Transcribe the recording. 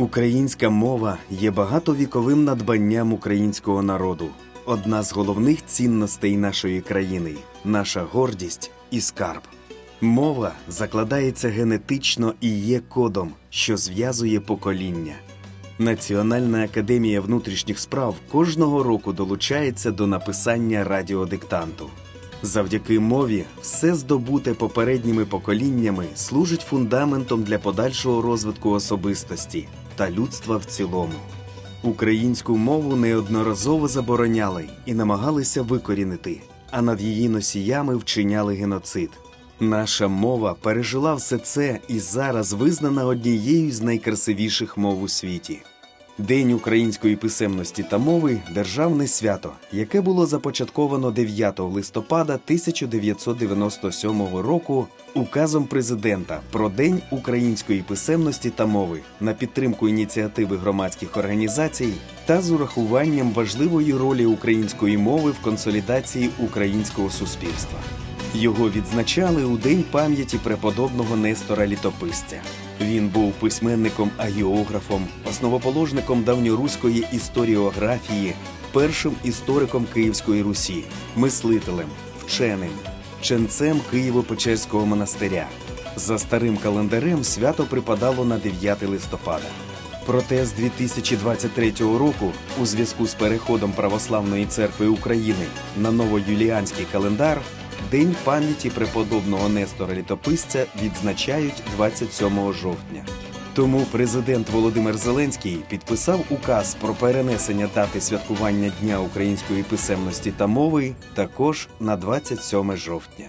Українська мова є багатовіковим надбанням українського народу, одна з головних цінностей нашої країни, наша гордість і скарб. Мова закладається генетично і є кодом, що зв'язує покоління. Національна академія внутрішніх справ кожного року долучається до написання радіодиктанту. Завдяки мові все здобуте попередніми поколіннями служить фундаментом для подальшого розвитку особистості та людства в цілому. Українську мову неодноразово забороняли і намагалися викорінити, а над її носіями вчиняли геноцид. Наша мова пережила все це і зараз визнана однією з найкрасивіших мов у світі. День української писемності та мови державне свято, яке було започатковано 9 листопада 1997 року указом президента про День української писемності та мови на підтримку ініціативи громадських організацій та з урахуванням важливої ролі української мови в консолідації українського суспільства. Його відзначали у День пам'яті преподобного Нестора Літописця. Він був письменником агіографом, основоположником давньоруської історіографії, першим істориком Київської Русі, мислителем, вченим, ченцем Києво-Печерського монастиря. За старим календарем свято припадало на 9 листопада. Проте з 2023 року, у зв'язку з переходом Православної церкви України на новоюліанський календар, День пам'яті преподобного Нестора Літописця відзначають 27 жовтня. Тому президент Володимир Зеленський підписав указ про перенесення дати святкування Дня української писемності та мови також на 27 жовтня.